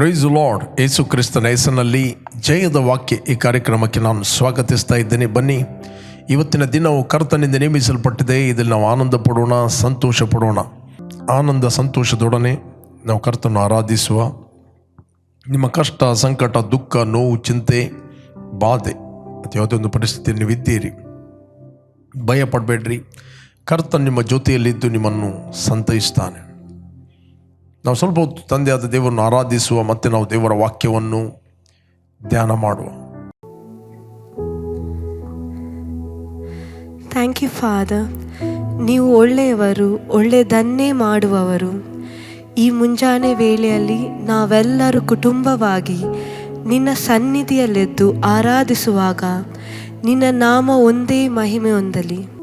Price lord ಯೇಸು ಕ್ರಿಸ್ತನ ಹೆಸರಿನಲ್ಲಿ ಜಯದ ವಾಕ್ಯ ಈ ಕಾರ್ಯಕ್ರಮಕ್ಕೆ ನಾನು ಸ್ವಾಗತಿಸ್ತಾ ಇದ್ದೇನೆ. ಬನ್ನಿ, ಇವತ್ತಿನ ದಿನವು ಕರ್ತನಿಂದ ನೇಮಿಸಲ್ಪಟ್ಟಿದೆ. ಇದರಲ್ಲಿ ನಾವು ಆನಂದ ಪಡೋಣ, ಸಂತೋಷ ಪಡೋಣ. ಆನಂದ, ಸಂತೋಷದೊಡನೆ ನಾವು ಕರ್ತನ ಆರಾಧಿಸುವ ನಿಮ್ಮ ಕಷ್ಟ, ಸಂಕಟ, ದುಃಖ, ನೋವು, ಚಿಂತೆ, ಬಾಧೆ ಮತ್ತು ಯಾವುದೇ ಒಂದು ಪರಿಸ್ಥಿತಿಯಲ್ಲಿ ನೀವು ಇದ್ದೀರಿ. ಭಯ ಪಡಬೇಡ್ರಿ ಕರ್ತನ್ ನಿಮ್ಮ ಜೊತೆಯಲ್ಲಿದ್ದು ನಿಮ್ಮನ್ನು ಸಂತೈಸ್ತಾನೆ. ನಾವು ಸ್ವಲ್ಪ ಹೊತ್ತು ತಂದೆಯಾದ ದೇವರನ್ನು ಆರಾಧಿಸುವ ಮತ್ತು ನಾವು ದೇವರ ವಾಕ್ಯವನ್ನು ಧ್ಯಾನ ಮಾಡುವ. ಥ್ಯಾಂಕ್ ಯು ಫಾದರ್ ನೀವು ಒಳ್ಳೆಯವರು, ಒಳ್ಳೆಯದನ್ನೇ ಮಾಡುವವರು. ಈ ಮುಂಜಾನೆ ವೇಳೆಯಲ್ಲಿ ನಾವೆಲ್ಲರೂ ಕುಟುಂಬವಾಗಿ ನಿನ್ನ ಸನ್ನಿಧಿಯಲ್ಲೆದ್ದು ಆರಾಧಿಸುವಾಗ ನಿನ್ನ ನಾಮ ಒಂದೇ ಮಹಿಮೆ ಹೊಂದಲಿ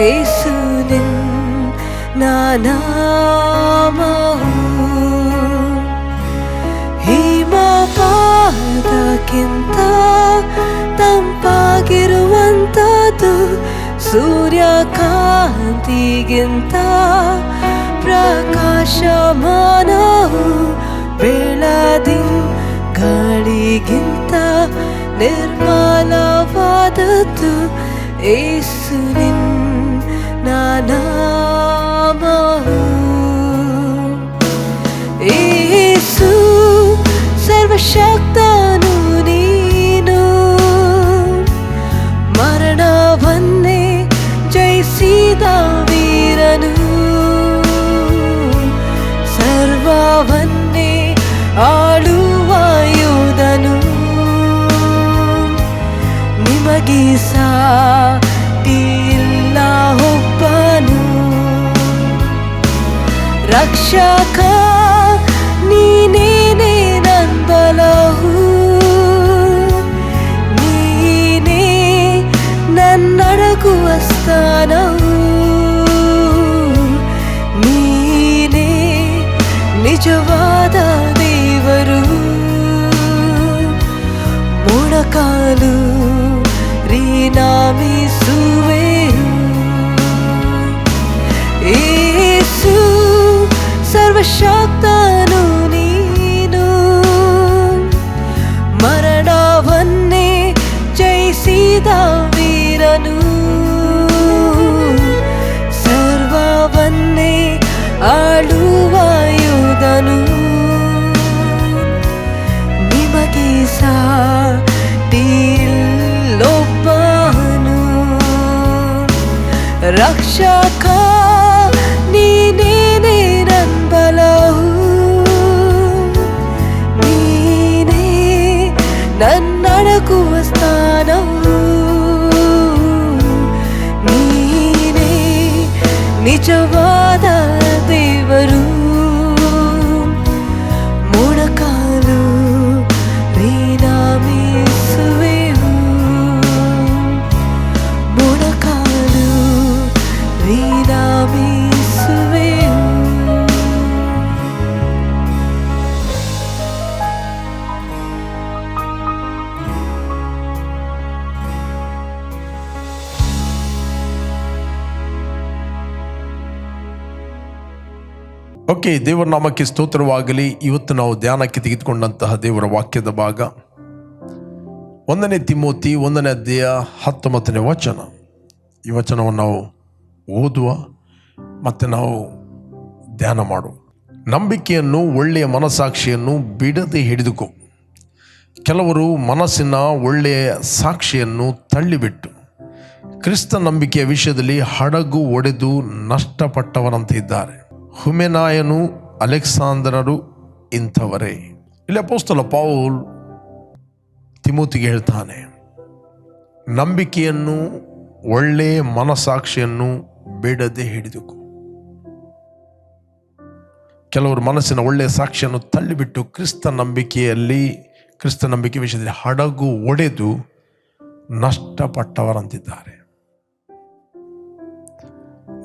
ಏಸು ನಿನ್ನ ನಾಮವು ಹಿಮಪಾದಕ್ಕಿಂತ ತಂಪಾಗಿರುವಂಥದ್ದು ಸೂರ್ಯಕಾಂತಿಗಿಂತ ಪ್ರಕಾಶಮಾನವು ಬೆಳದಿ ಗಾಳಿಗಿಂತ ನಿರ್ಮಲವಾದದ್ದು ಏಸು ನಿನ್ನ ನಾಮವು ಏಸು ಸರ್ವಶಕ್ತನು ನೀನು. ಮರಣವನ್ನೇ ಜಯಿಸಿದ ನಿಮಗೆ ಸಾಟಿಲ್ಲ ಒಬ್ಬನು ರಕ್ಷಕ ನೀನೇನೆ ನನ್ಬಲವು ನೀನೇ ನನ್ನಡಗುವ ಸ್ಥಾನವು ನೀನೇ ಜಯಿಸಿದ ವೀರನು ಸರ್ವವನ್ನೇ ಆಳುವ ಯೋಧನು ನಿಮಗೆ ಸಾಟಿಲ್ಲೊಬ್ಬನು. ರಕ್ಷಕ ಓಕೆ, ದೇವರ ನಾಮಕ್ಕೆ ಸ್ತೋತ್ರವಾಗಲಿ. ಇವತ್ತು ನಾವು ಧ್ಯಾನಕ್ಕೆ ತೆಗೆದುಕೊಂಡಂತಹ ದೇವರ ವಾಕ್ಯದ ಭಾಗ. ಒಂದನೇ ತಿಮ್ಮೋತಿ ಒಂದನೇ ಅಧ್ಯಾಯ, ಹತ್ತೊಂಬತ್ತನೇ ವಚನ. ಈ ವಚನವನ್ನು ನಾವು ಓದುವ ಮತ್ತು ನಾವು ಧ್ಯಾನ ಮಾಡುವ. ನಂಬಿಕೆಯನ್ನು, ಒಳ್ಳೆಯ ಮನಸ್ಸಾಕ್ಷಿಯನ್ನು ಬಿಡದೆ ಹಿಡಿದುಕೋ. ಕೆಲವರು ಮನಸ್ಸಿನ ಒಳ್ಳೆಯ ಸಾಕ್ಷಿಯನ್ನು ತಳ್ಳಿಬಿಟ್ಟು. ಕ್ರಿಸ್ತ ನಂಬಿಕೆಯ ವಿಷಯದಲ್ಲಿ ಹಡಗು ಒಡೆದು ನಷ್ಟಪಟ್ಟವರಂತೆ ಇದ್ದಾರೆ ಹುಮೆನಾಯನು ಅಲೆಕ್ಸಾಂದ್ರರು ಇಂಥವರೇ. ಇಲ್ಲಿ ಅಪೋಸ್ತಲ ಪೌಲ್ ತಿಮೂತಿಗೆ ಹೇಳ್ತಾನೆ, ನಂಬಿಕೆಯನ್ನು ಒಳ್ಳೆಯ ಮನಸಾಕ್ಷಿಯನ್ನು ಬಿಡದೆ ಹಿಡಿದುಕು. ಕೆಲವರು ಮನಸ್ಸಿನ ಒಳ್ಳೆಯ ಸಾಕ್ಷಿಯನ್ನು ತಳ್ಳಿಬಿಟ್ಟು ಕ್ರಿಸ್ತ ನಂಬಿಕೆಯಲ್ಲಿ, ಕ್ರಿಸ್ತ ನಂಬಿಕೆ ವಿಷಯದಲ್ಲಿ ಹಡಗು ಒಡೆದು ನಷ್ಟಪಟ್ಟವರಂತಿದ್ದಾರೆ.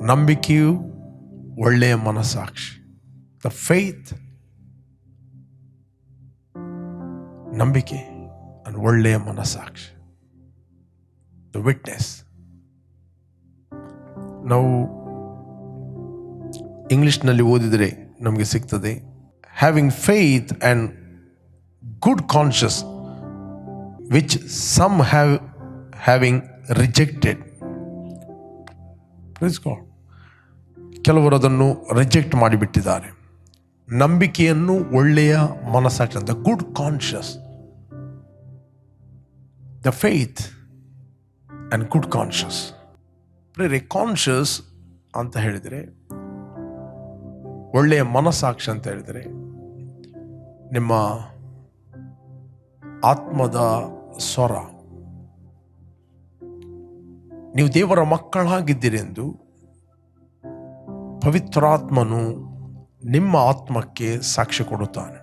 ನಂಬಿಕೆಯು ಒಳ್ಳೆಯ ಮನಸ್ಸಾಕ್ಷಿ. ದ ಫೇತ್ ನಂಬಿಕೆ ಅಂಡ್ ಒಳ್ಳೆಯ ಮನಸ್ಸಾಕ್ಷಿ. ದ ವಿಟ್ನೆಸ್ ನಾವು ಇಂಗ್ಲಿಷ್ನಲ್ಲಿ ಓದಿದರೆ ನಮಗೆ ಸಿಗ್ತದೆ having faith and good conscious which some have having rejected ಕೆಲವರು ಅದನ್ನು ರಿಜೆಕ್ಟ್ ಮಾಡಿಬಿಟ್ಟಿದ್ದಾರೆ. ನಂಬಿಕೆಯನ್ನು ಒಳ್ಳೆಯ ಮನಸ್ಸಾಕ್ಷಿ ಅಂತ good conscious the faith and good conscious ಪ್ರೇರೆ ಕಾನ್ಷಿಯಸ್ ಅಂತ ಹೇಳಿದರೆ, ಒಳ್ಳೆಯ ಮನಸ್ಸಾಕ್ಷಿ ಅಂತ ಹೇಳಿದರೆ, ನಿಮ್ಮ ಆತ್ಮದ ಸ್ವರ. ನೀವು ದೇವರ ಮಕ್ಕಳಾಗಿದ್ದೀರೆಂದು ಪವಿತ್ರಾತ್ಮನು ನಿಮ್ಮ ಆತ್ಮಕ್ಕೆ ಸಾಕ್ಷಿ ಕೊಡುತ್ತಾನೆ.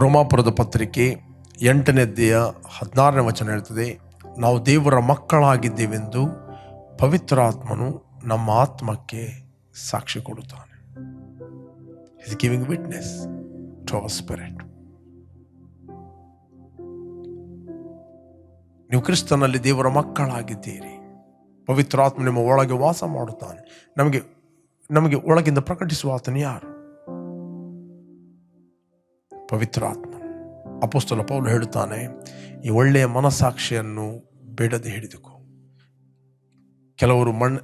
ರೋಮಾಪುರದ ಪತ್ರಿಕೆ ಎಂಟನೇ ಅಧ್ಯಾಯ ಹದಿನಾರನೇ ವಚನ ಹೇಳ್ತದೆ, ನಾವು ದೇವರ ಮಕ್ಕಳಾಗಿದ್ದೇವೆಂದು ಪವಿತ್ರಾತ್ಮನು ನಮ್ಮ ಆತ್ಮಕ್ಕೆ ಸಾಕ್ಷಿ ಕೊಡುತ್ತಾನೆ. Is giving witness to our spirit ನೀವು ಕ್ರಿಸ್ತನಲ್ಲಿ ದೇವರ ಮಕ್ಕಳಾಗಿದ್ದೀರಿ. ಪವಿತ್ರಾತ್ಮ ನಿಮ್ಮ ಒಳಗೆ ವಾಸ ಮಾಡುತ್ತಾನೆ. ನಮಗೆ ನಮಗೆ ಒಳಗಿಂದ ಪ್ರಕಟಿಸುವ ಆತನು ಯಾರು? ಪವಿತ್ರಾತ್ಮ. ಅಪೋಸ್ತಲ ಪೌಲು ಹೇಳುತ್ತಾನೆ, ಈ ಒಳ್ಳೆಯ ಮನಸ್ಸಾಕ್ಷಿಯನ್ನು ಬೇಡದೆ ಹಿಡಿದುಕೋ. ಕೆಲವರು ಮಣ್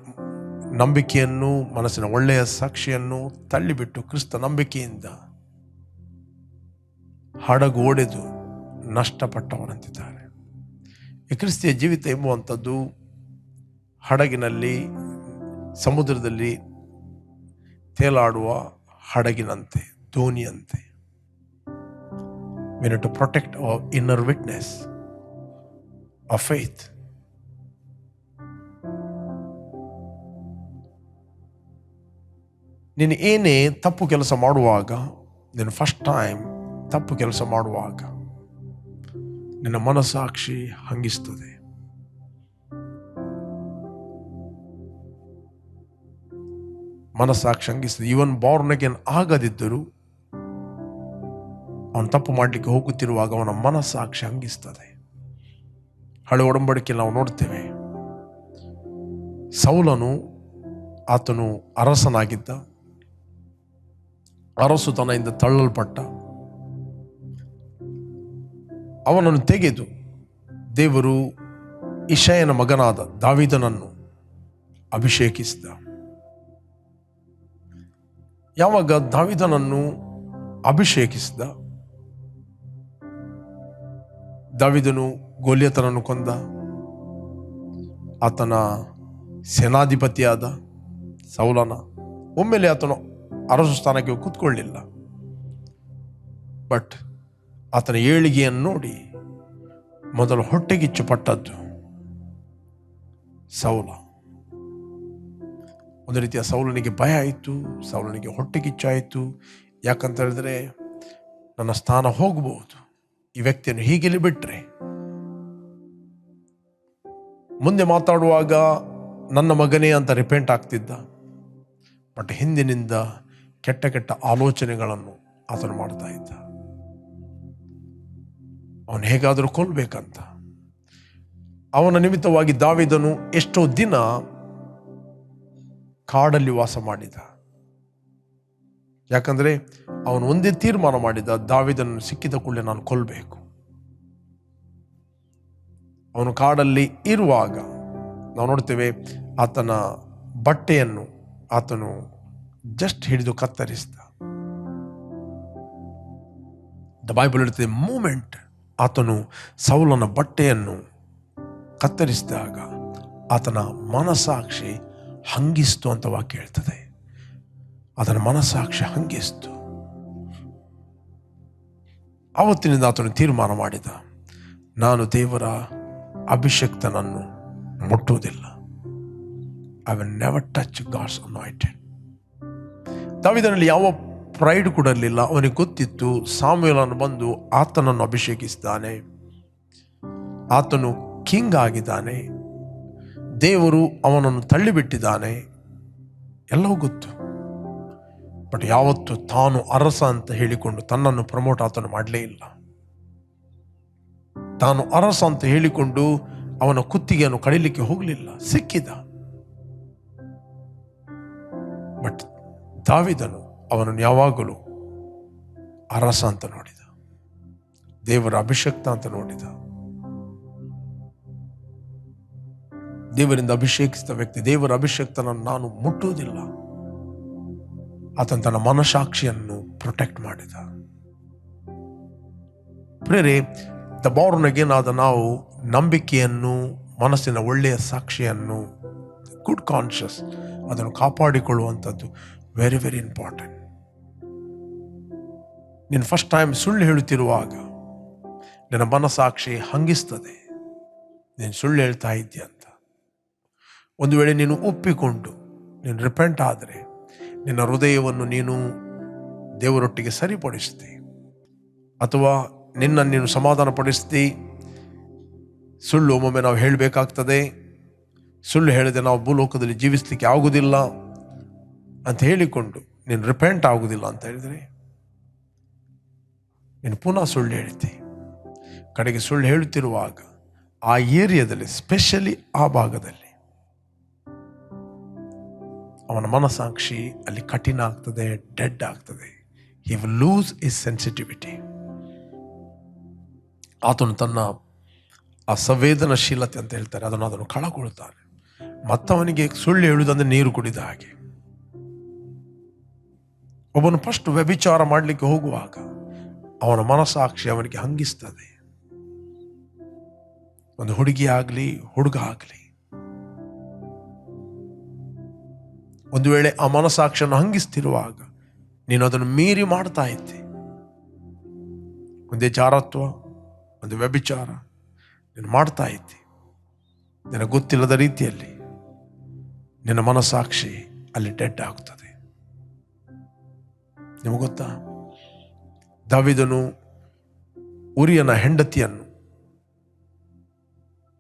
ನಂಬಿಕೆಯನ್ನು, ಮನಸ್ಸಿನ ಒಳ್ಳೆಯ ಸಾಕ್ಷಿಯನ್ನು ತಳ್ಳಿಬಿಟ್ಟು ಕ್ರಿಸ್ತ ನಂಬಿಕೆಯಿಂದ ಹಡಗು ಒಡೆದು ನಷ್ಟಪಟ್ಟವರಂತಿದ್ದಾರೆ ಈ ಕ್ರಿಸ್ತಿಯ ಜೀವಿತ ಎಂಬುವಂಥದ್ದು ಹಡಗಿನಲ್ಲಿ, ಸಮುದ್ರದಲ್ಲಿ ತೇಲಾಡುವ ಹಡಗಿನಂತೆ, ದೋಣಿಯಂತೆ. Win to protect our inner witness a faith ನೀನು ಏನೇ ತಪ್ಪು ಕೆಲಸ ಮಾಡುವಾಗ, ನೀನು ಫಸ್ಟ್ ಟೈಮ್ ತಪ್ಪು ಕೆಲಸ ಮಾಡುವಾಗ, ನಿನ್ನ ಮನಸ್ಸಾಕ್ಷಿ ಹಂಗಿಸ್ತದೆ. ಮನಸ್ಸಾಕ್ಷಿ ಹಂಗಿಸ್ತದೆ. ಇವನ್ ಬಾರ್ನ್ ಅಗೇನ್ ಆಗದಿದ್ದರೂ ಅವನು ತಪ್ಪು ಮಾಡಲಿಕ್ಕೆ ಹೋಗುತ್ತಿರುವಾಗ ಅವನ ಮನಸ್ಸಾಕ್ಷಿ ಹಂಗಿಸ್ತದೆ. ಹಳೆ ಒಡಂಬಡಿಕೆ ನಾವು ನೋಡ್ತೇವೆ. ಸೌಲನು ಆತನು ಅರಸನಾಗಿದ್ದ. ಅರಸುತನದಿಂದ ತಳ್ಳಲ್ಪಟ್ಟ. ಅವನನ್ನು ತೆಗೆದು ದೇವರು ಇಶಯನ ಮಗನಾದ ದಾವಿದನನ್ನು ಅಭಿಷೇಕಿಸಿದ. ಯಾವಾಗ ದಾವಿದನನ್ನು ಅಭಿಷೇಕಿಸಿದ? ದಾವಿದನು ಗೋಲ್ಯತನನ್ನು ಕೊಂದ, ಆತನ ಸೇನಾಧಿಪತಿಯಾದ ಸೌಲನ, ಒಮ್ಮೆಲೆ ಆತನು ಅರಸು ಸ್ಥಾನಕ್ಕೆ ಕೂತ್ಕೊಳ್ಳಿಲ್ಲ. ಬಟ್ ಆತನ ಏಳಿಗೆಯನ್ನು ನೋಡಿ ಮೊದಲು ಹೊಟ್ಟೆಗಿಚ್ಚು ಪಟ್ಟದ್ದು ಸೌಲ. ಒಂದು ರೀತಿಯ ಸೌಲನಿಗೆ ಭಯ ಆಯಿತು, ಸೌಲನಿಗೆ ಹೊಟ್ಟೆ ಕಿಚ್ಚಾಯಿತು. ಯಾಕಂತ ಹೇಳಿದ್ರೆ ನನ್ನ ಸ್ಥಾನ ಹೋಗಬಹುದು. ಈ ವ್ಯಕ್ತಿಯನ್ನು ಹೀಗೆಲ್ಲಿ ಬಿಟ್ಟರೆ ಮುಂದೆ ಮಾತಾಡುವಾಗ ನನ್ನ ಮಗನೇ ಅಂತ ರಿಪೆಂಟ್ ಆಗ್ತಿದ್ದ. ಬಟ್ ಹಿಂದಿನಿಂದ ಕೆಟ್ಟ ಕೆಟ್ಟ ಆಲೋಚನೆಗಳನ್ನು ಆತನು ಮಾಡ್ತಾ ಇದ್ದ. ಅವನು ಹೇಗಾದರೂ ಕೊಲ್ಬೇಕಂತ. ಅವನ ನಿಮಿತ್ತವಾಗಿ ದಾವಿದನು ಎಷ್ಟೋ ದಿನ ಕಾಡಲ್ಲಿ ವಾಸ ಮಾಡಿದ. ಯಾಕಂದ್ರೆ ಅವನು ಒಂದೇ ತೀರ್ಮಾನ ಮಾಡಿದ ದಾವಿದನ್ನು ಸಿಕ್ಕಿದ ಕೂಡಲೇ ನಾನು ಕೊಲ್ಲಬೇಕು ಅವನು ಕಾಡಲ್ಲಿ ಇರುವಾಗ ನಾವು ನೋಡ್ತೇವೆ, ಆತನ ಬಟ್ಟೆಯನ್ನು ಆತನು ಜಸ್ಟ್ ಹಿಡಿದು ಕತ್ತರಿಸಿದ. ದ ಬೈಬಲ್ ಹೇಳ್ತದೆ ಮೂಮೆಂಟ್ ಆತನು ಸೌಲನ ಬಟ್ಟೆಯನ್ನು ಕತ್ತರಿಸಿದಾಗ ಆತನ ಮನಸ್ಸಾಕ್ಷಿ ಹಂಗಿಸ್ತು ಅಂತ ವಾಕ್ಯ ಹೇಳ್ತದೆ. ಅದರ ಮನಸ್ಸಾಕ್ಷಿ ಹಂಗಿಸ್ತು. ಆವತ್ತಿನಿಂದ ಆತನು ತೀರ್ಮಾನ ಮಾಡಿದ. ನಾನು ದೇವರ ಅಭಿಷಕ್ತನನ್ನು ಮುಟ್ಟುವುದಿಲ್ಲ. I will never touch God's anointed ದಾವಿದನಲ್ಲಿ ಯಾವ ಪ್ರೈಡ್ ಕೂಡ ಇರಲಿಲ್ಲ. ಅವನಿಗೆ ಗೊತ್ತಿತ್ತು ಸಾಮುವೇಲನು ಬಂದು ಆತನನ್ನು ಅಭಿಷೇಕಿಸಿದ್ದಾನೆ ಆತನು ಕಿಂಗ್ ಆಗಿದ್ದಾನೆ. ದೇವರು ಅವನನ್ನು ತಳ್ಳಿಬಿಟ್ಟಿದ್ದಾನೆ. ಎಲ್ಲವೂ ಗೊತ್ತು. ಬಟ್ ಯಾವತ್ತು ತಾನು ಅರಸ ಅಂತ ಹೇಳಿಕೊಂಡು ತನ್ನನ್ನು ಪ್ರಮೋಟ್ ಆತನು ಮಾಡಲೇ ಇಲ್ಲ. ತಾನು ಅರಸ ಅಂತ ಹೇಳಿಕೊಂಡು ಅವನ ಕುತ್ತಿಗೆಯನ್ನು ಕಡಿಲಿಕ್ಕೆ ಹೋಗಲಿಲ್ಲ, ಸಿಕ್ಕಿದ. ಬಟ್ ದಾವಿದನು ಅವನನ್ನು ಯಾವಾಗಲೂ ಅರಸ ಅಂತ ನೋಡಿದ. ದೇವರ ಅಭಿಷಕ್ತ ಅಂತ ನೋಡಿದ. ದೇವರಿಂದ ಅಭಿಷೇಕಿಸಿದ ವ್ಯಕ್ತಿ, ದೇವರ ಅಭಿಷೇಕ್ತನನ್ನು ನಾನು ಮುಟ್ಟುವುದಿಲ್ಲ. ಆತನ ತನ್ನ ಮನಸಾಕ್ಷಿಯನ್ನು ಪ್ರೊಟೆಕ್ಟ್ ಮಾಡಿದ. ಪ್ರೇರೆ ದ ಬಾರ್ನ್ ಅಗೇನ್ ಆದ ನಾವು ನಂಬಿಕೆಯನ್ನು, ಮನಸ್ಸಿನ ಒಳ್ಳೆಯ ಸಾಕ್ಷಿಯನ್ನು ಗುಡ್ ಕಾನ್ಷಿಯಸ್ ಅದನ್ನು ಕಾಪಾಡಿಕೊಳ್ಳುವಂಥದ್ದು ವೆರಿ ವೆರಿ ಇಂಪಾರ್ಟೆಂಟ್ ನೀನು ಫಸ್ಟ್ ಟೈಮ್ ಸುಳ್ಳು ಹೇಳುತ್ತಿರುವಾಗ ನಿನ್ನ ಮನಸಾಕ್ಷಿ ಹಂಗಿಸ್ತದೆ. ನೀನು ಸುಳ್ಳು ಹೇಳ್ತಾ ಅಂತ. ಒಂದು ವೇಳೆ ನೀನು ಒಪ್ಪಿಕೊಂಡು, ನೀನು ರಿಪೆಂಟ್ ಆದರೆ ನಿನ್ನ ಹೃದಯವನ್ನು ನೀನು ದೇವರೊಟ್ಟಿಗೆ ಸರಿಪಡಿಸ್ತಿ. ಅಥವಾ ನಿನ್ನ ನೀನು ಸಮಾಧಾನ ಪಡಿಸ್ತಿ ಸುಳ್ಳು ಒಮ್ಮೊಮ್ಮೆ ನಾವು ಹೇಳಬೇಕಾಗ್ತದೆ. ಸುಳ್ಳು ಹೇಳಿದೆ ನಾವು ಭೂಲೋಕದಲ್ಲಿ ಜೀವಿಸಲಿಕ್ಕೆ ಆಗುವುದಿಲ್ಲ ಅಂತ ಹೇಳಿಕೊಂಡು ನೀನು ರಿಪೆಂಟ್ ಆಗುವುದಿಲ್ಲ ಅಂತ ಹೇಳಿದರೆ ನೀನು ಪುನಃ ಸುಳ್ಳು ಹೇಳ್ತಿ. ಕಡೆಗೆ ಸುಳ್ಳು ಹೇಳುತ್ತಿರುವಾಗ ಆ ಏರಿಯಾದಲ್ಲಿ ಸ್ಪೆಷಲಿ ಆ ಭಾಗದಲ್ಲಿ ಅವನ ಮನಸಾಕ್ಷಿ ಅಲ್ಲಿ ಕಠಿಣ ಆಗ್ತದೆ ಡೆಡ್ ಆಗ್ತದೆ. He will lose his sensitivity ಆತನು ತನ್ನ ಆ ಸಂವೇದನಶೀಲತೆ ಅಂತ ಹೇಳ್ತಾರೆ, ಅದನ್ನು ಅದನ್ನು ಕಳಕೊಳ್ತಾನೆ. ಮತ್ತವನಿಗೆ ಸುಳ್ಳು ಹೇಳುವುದಂದ್ರೆ ನೀರು ಕುಡಿದ ಹಾಗೆ. ಒಬ್ಬನು ಫಸ್ಟ್ ವ್ಯಭಿಚಾರ ಮಾಡಲಿಕ್ಕೆ ಹೋಗುವಾಗ ಅವನ ಮನಸ್ಸಾಕ್ಷಿ ಅವನಿಗೆ ಹಂಗಿಸ್ತದೆ. ಒಂದು ಹುಡುಗಿ ಆಗಲಿ, ಹುಡುಗ ಆಗಲಿ ಒಂದು ವೇಳೆ ಆ ಮನಸ್ಸಾಕ್ಷಿಯನ್ನು ಹಂಗಿಸ್ತಿರುವಾಗ ನೀನು ಅದನ್ನು ಮೀರಿ ಮಾಡ್ತಾ ಇದ್ದೆ. ಒಂದೇ ಜಾರತ್ವ, ಒಂದು ವ್ಯಭಿಚಾರ ನೀನು ಮಾಡ್ತಾ ಇದ್ದೆ. ನಿನಗೆ ಗೊತ್ತಿಲ್ಲದ ರೀತಿಯಲ್ಲಿ ನಿನ್ನ ಮನಸ್ಸಾಕ್ಷಿ ಅಲ್ಲಿ ಡೆಡ್ ಆಗ್ತದೆ. ನಿಮಗೆ ಗೊತ್ತಾ? ದವಿದನು ಉರಿಯನ ಹೆಂಡತಿಯನ್ನು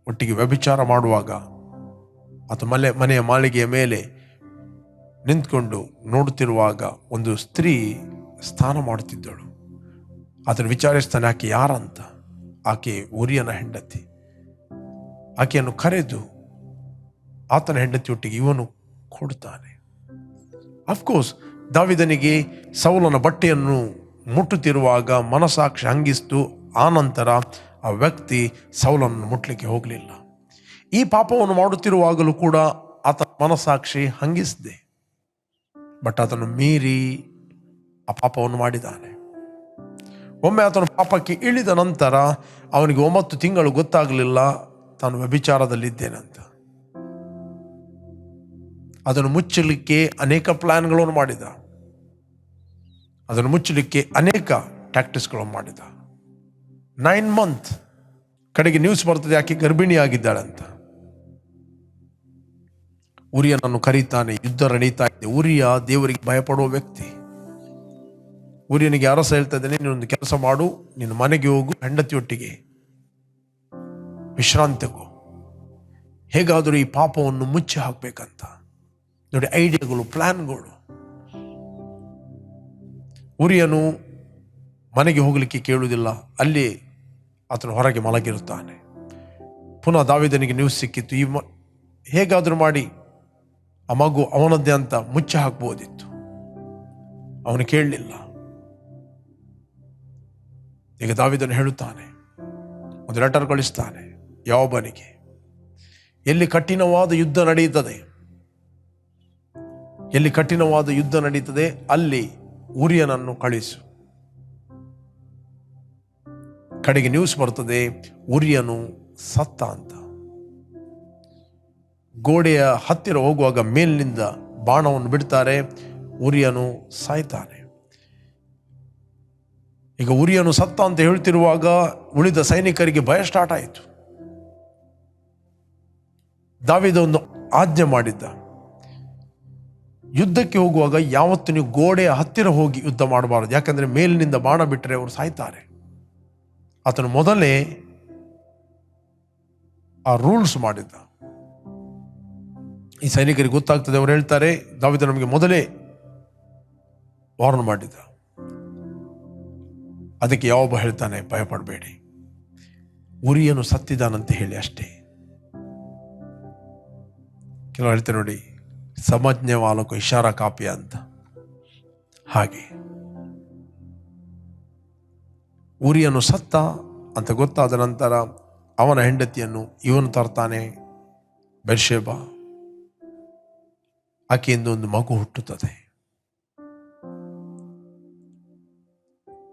ಒಟ್ಟಿಗೆ ವ್ಯಭಿಚಾರ ಮಾಡುವಾಗ ಅಥವಾ ಮಲೆ ಮನೆಯ ಮಾಳಿಗೆಯ ಮೇಲೆ ನಿಂತ್ಕೊಂಡು ನೋಡುತ್ತಿರುವಾಗ ಒಂದು ಸ್ತ್ರೀ ಸ್ನಾನ ಮಾಡುತ್ತಿದ್ದಳು. ಆತನು ವಿಚಾರಿಸ್ತಾನೆ, ಆಕೆ ಯಾರಂತ? ಆಕೆ ಉರಿಯನ ಹೆಂಡತಿ. ಆಕೆಯನ್ನು ಕರೆದು, ಆತನ ಹೆಂಡತಿಯೊಟ್ಟಿಗೆ ಇವನು ಕೊಡ್ತಾನೆ ಅಫ್ಕೋರ್ಸ್ ದಾವಿದನಿಗೆ ಸೌಲನ ಬಟ್ಟೆಯನ್ನು ಮುಟ್ಟುತ್ತಿರುವಾಗ ಮನಸಾಕ್ಷಿ ಹಂಗಿಸ್ತು. ಆನಂತರ ಆ ವ್ಯಕ್ತಿ ಸೌಲನ್ನು ಮುಟ್ಲಿಕ್ಕೆ ಹೋಗಲಿಲ್ಲ. ಈ ಪಾಪವನ್ನು ಮಾಡುತ್ತಿರುವಾಗಲೂ ಕೂಡ ಆತ ಮನಸಾಕ್ಷಿ ಹಂಗಿಸಿದೆ. ಬಟ್ ಅದನ್ನು ಮೀರಿ ಆ ಪಾಪವನ್ನು ಮಾಡಿದ್ದಾನೆ. ಒಮ್ಮೆ ಆತನು ಪಾಪಕ್ಕೆ ಇಳಿದ ನಂತರ ಅವನಿಗೆ ಒಂಬತ್ತು ತಿಂಗಳು ಗೊತ್ತಾಗಲಿಲ್ಲ, ತಾನು ವ್ಯಭಿಚಾರದಲ್ಲಿದ್ದೇನಂತ. ಅದನ್ನು ಮುಚ್ಚಲಿಕ್ಕೆ ಅನೇಕ ಪ್ಲಾನ್ಗಳನ್ನು ಮಾಡಿದ. ಅದನ್ನು ಮುಚ್ಚಲಿಕ್ಕೆ ಅನೇಕ ಟ್ಯಾಕ್ಟಿಸ್ಗಳನ್ನು ಮಾಡಿದ. ನೈನ್ ಮಂತ್ ಕಡೆಗೆ ನ್ಯೂಸ್ ಬರ್ತದೆ ಆಕೆ ಗರ್ಭಿಣಿಯಾಗಿದ್ದಾಳಂತ. ಉರಿಯನನ್ನು ಕರೀತಾನೆ, ಯುದ್ಧ ನಡೀತಾ ಇದೆ. ಉರಿಯ ದೇವರಿಗೆ ಭಯಪಡುವ ವ್ಯಕ್ತಿ. ಉರಿಯನಿಗೆ ಅರಸ ಹೇಳ್ತಾ ಇದ್ದಾನೆ ನೀನೊಂದು ಕೆಲಸ ಮಾಡು ನಿನ್ನ ಮನೆಗೆ ಹೋಗು, ಹೆಂಡತಿಯೊಟ್ಟಿಗೆ ವಿಶ್ರಾಂತಿಗೂ ಹೇಗಾದರೂ ಈ ಪಾಪವನ್ನು ಮುಚ್ಚಿ ಹಾಕಬೇಕಂತ. ನೋಡಿ, ಐಡಿಯಾಗಳು, ಪ್ಲಾನ್ಗಳು. ಉರಿಯನು ಮನೆಗೆ ಹೋಗಲಿಕ್ಕೆ ಕೇಳುವುದಿಲ್ಲ. ಅಲ್ಲಿ ಆತನು ಹೊರಗೆ ಮಲಗಿರುತ್ತಾನೆ. ಪುನಃ ದಾವಿದನಿಗೆ ನ್ಯೂಸ್ ಸಿಕ್ಕಿತ್ತು. ಈ ಹೇಗಾದರೂ ಮಾಡಿ. ಆ ಮಗು ಅವನದ್ದೇ ಅಂತ ಮುಚ್ಚಿ ಹಾಕ್ಬೋದಿತ್ತು. ಅವನು ಕೇಳಲಿಲ್ಲ. ಈಗ ದಾವಿದನು ಹೇಳುತ್ತಾನೆ, ಒಂದು ಲೆಟರ್ ಕಳಿಸ್ತಾನೆ ಯಾವೊಬ್ಬನಿಗೆ ಎಲ್ಲಿ ಕಠಿಣವಾದ ಯುದ್ಧ ನಡೆಯುತ್ತದೆ, ಎಲ್ಲಿ ಕಠಿಣವಾದ ಯುದ್ಧ ನಡೀತದೆ ಅಲ್ಲಿ ಉರಿಯನನ್ನು ಕಳಿಸು. ಕಡೆಗೆ ನ್ಯೂಸ್ ಬರ್ತದೆ, ಉರಿಯನು ಸತ್ತ ಅಂತ. ಗೋಡೆಯ ಹತ್ತಿರ ಹೋಗುವಾಗ ಮೇಲಿನಿಂದ ಬಾಣವನ್ನು ಬಿಡ್ತಾರೆ, ಉರಿಯನು ಸಾಯ್ತಾನೆ. ಈಗ ಉರಿಯನು ಸತ್ತ ಅಂತ ಹೇಳ್ತಿರುವಾಗ ಉಳಿದ ಸೈನಿಕರಿಗೆ ಭಯ ಸ್ಟಾರ್ಟ್ ಆಯಿತು. ದಾವಿದ ಒಂದು ಆಜ್ಞೆ ಮಾಡಿದ್ದ. ಯುದ್ಧಕ್ಕೆ ಹೋಗುವಾಗ ಯಾವತ್ತು ನೀವು ಗೋಡೆಯ ಹತ್ತಿರ ಹೋಗಿ ಯುದ್ಧ ಮಾಡಬಾರದು, ಯಾಕಂದ್ರೆ ಮೇಲಿನಿಂದ ಬಾಣ ಬಿಟ್ಟರೆ ಅವರು ಸಾಯ್ತಾರೆ. ಆತನು ಮೊದಲೇ ಆ ರೂಲ್ಸ್ ಮಾಡಿದ್ದ. ಈ ಸೈನಿಕರಿಗೆ ಗೊತ್ತಾಗ್ತದೆ, ಅವ್ರು ಹೇಳ್ತಾರೆ, ದಾವಿದ ನಮಗೆ ಮೊದಲೇ ವಾರ್ನ್ ಮಾಡಿದ. ಅದಕ್ಕೆ ಯಾವೊಬ್ಬ ಹೇಳ್ತಾನೆ, ಭಯಪಡಬೇಡಿ. ಉರಿಯನ್ನು ಸತ್ತಿದ್ದಾನಂತ ಹೇಳಿ ಅಷ್ಟೇ. ಕೆಲವು ಹೇಳ್ತಾರೆ ನೋಡಿ, ಸಮಜ್ಞೆ ವಾಲಕ ಇಶಾರ ಕಾಪಿಯ ಅಂತ. ಹಾಗೆ. ಉರಿಯನ್ನು ಸತ್ತ, ಅಂತ ಗೊತ್ತಾದ ನಂತರ ಅವನ ಹೆಂಡತಿಯನ್ನು ಇವನು ತರ್ತಾನೆ, ಬೆರ್ಷೇಬ. ಆಕೆಯಿಂದ ಒಂದು ಮಗು ಹುಟ್ಟುತ್ತದೆ.